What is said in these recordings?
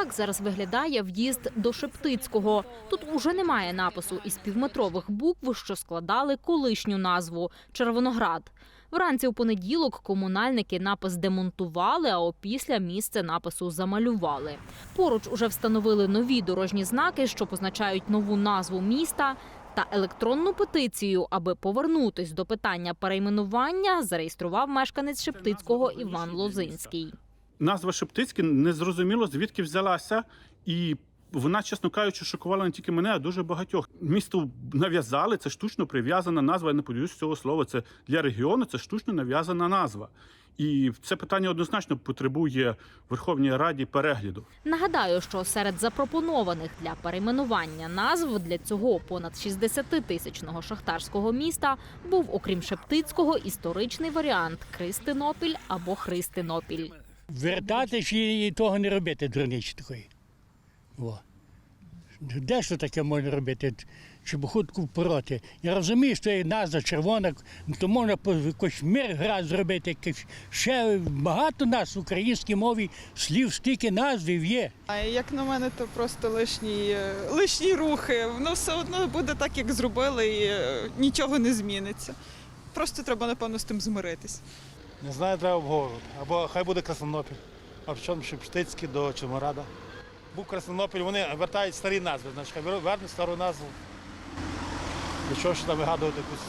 Так зараз виглядає в'їзд до Шептицького. Тут уже немає напису із півметрових букв, що складали колишню назву Червоноград. Вранці у понеділок комунальники напис демонтували, а опісля місце напису замалювали. Поруч уже встановили нові дорожні знаки, що позначають нову назву міста. Та електронну петицію, аби повернутись до питання перейменування, зареєстрував мешканець Шептицького Іван Лозинський. Назва Шептицький незрозуміло звідки взялася, і вона, чесно кажучи, шокувала не тільки мене, а дуже багатьох. Місту нав'язали, це штучно прив'язана назва. Я не подивлюсь цього слова. Це для регіону, це штучно нав'язана назва. І це питання однозначно потребує Верховній Раді перегляду. Нагадаю, що серед запропонованих для перейменування назв для цього понад 60-тисячного шахтарського міста був, окрім Шептицького, історичний варіант Кристинопіль або Христинопіль. Вертати чи і того не робити дурниці такої. О. Де що таке можна робити? Чебухутку впороти. Я розумію, що є назва червона, то можна по якийсь мир гра зробити. Ще багато нас в українській мові слів стільки назвів є. А як на мене, то просто лишні, лишні рухи. Воно все одно буде так, як зробили, і е, нічого не зміниться. Просто треба, напевно, з тим змиритись. Не знаю, треба обговорювати. Або хай буде Краснопіль, а причому Шептицький до Чорнорада. Був Краснопіль, вони вертають старі назви, значить, хай вернуть стару назву. Для чого ж там вигадувати якусь.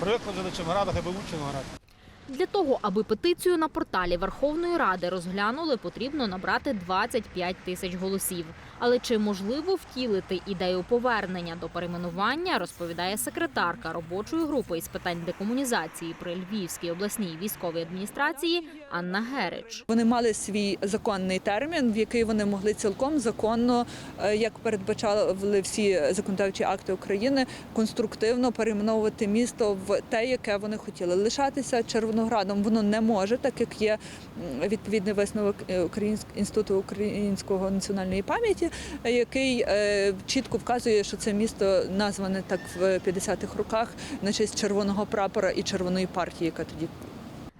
Привикли вже до Чорнорада, хай би був Чорнорад. Для того, аби петицію на порталі Верховної Ради розглянули, потрібно набрати 25 тисяч голосів. Але чи можливо втілити ідею повернення до перейменування, розповідає секретарка робочої групи із питань декомунізації при Львівській обласній військовій адміністрації Анна Герич. Вони мали свій законний термін, в який вони могли цілком законно, е, як передбачали всі законодавчі акти України, конструктивно перейменовувати місто в те, яке вони хотіли. Лишатися Червоноградом воно не може, так як є відповідний висновок е, інституту українського національної пам'яті, е, який е, чітко вказує, що це місто назване так в 50-х роках на честь червоного прапора і червоної партії, яка тоді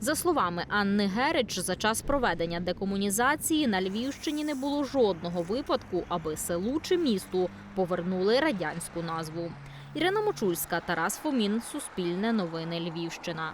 За словами Анни Герич, за час проведення декомунізації на Львівщині не було жодного випадку, аби селу чи місту повернули радянську назву. Ірина Мочульська, Тарас Фомін, Суспільне новини Львівщина.